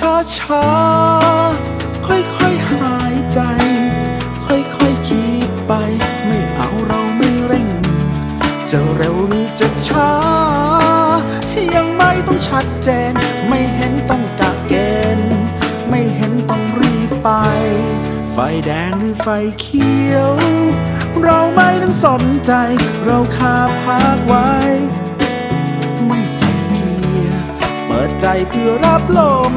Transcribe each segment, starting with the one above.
ช้าๆค่อยๆหายใจ ค่อยๆคิดไป ไม่เอาเราไม่เร่ง จะเร็วหรือจะช้า ยังไม่ต้องชัดเจน ไม่เห็นต้องกะเกณฑ์ไม่เห็นต้องรีบไป ไฟแดงหรือไฟเขียว เราไม่ต้องสนใจ เราคาพักไว้ ไม่ใส่ เปิดใจเพื่อรับลม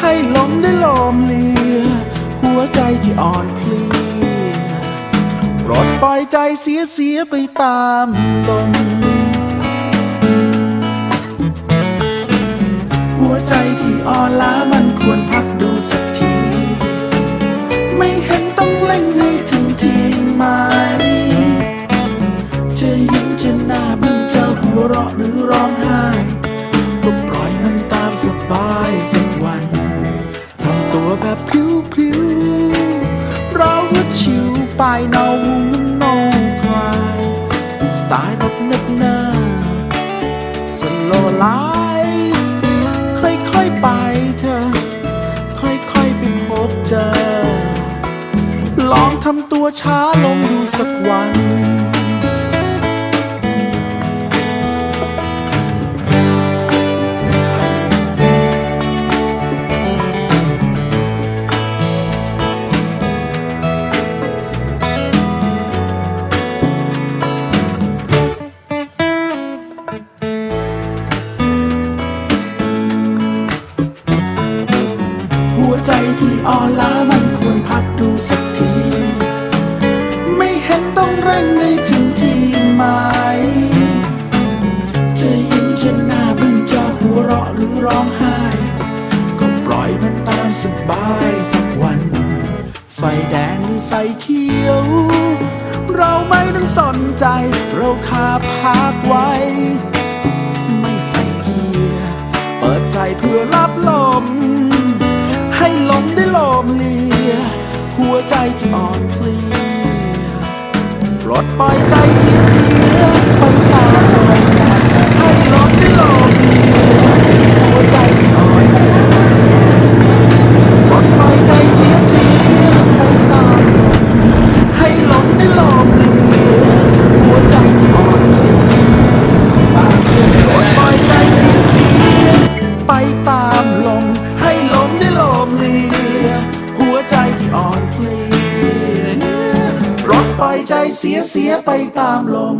ให้ลมได้ลมเลียหัวใจที่อ่อนเพลียปลดปล่อยใจเสียเสียไปตามลมหัวใจที่อ่อนล้ามันควรพักดูสักที ไม่เห็นต้องเล่งให้ถึงทีไหมจะยิ้มจะหน้าบึ้งจะหัวเราะหรือร้องไห้ ก็ปล่อยมันตามสบายสักวันทำตัวแบบพลิ้วพลิ้วๆเราก็ชิวไปเนาโนคลายสไตล์แบบเนิบเนิสโลไลฟ์ค่อยๆไปเธอ ค่อยๆไปพบเจอ ลองทำตัวช้าลงดูสักวัน ใจที่อ่อนล้ามันควรพักดูสักที ไม่เห็นต้องเร่งให้ถึงที่หมายจะยิ้มจะหน้าบึ้งจะหัวเราะหรือร้องไห้ ก็ปล่อยมันตามสบายสักวัน ไฟแดงหรือไฟเขียว เราไม่ต้องสนใจ เราคาพักไว้ วใจที่อ่อนเพลียปลดปล่อยใจเสียเสียไปตามลม อยใจเสียเสียไปตามลม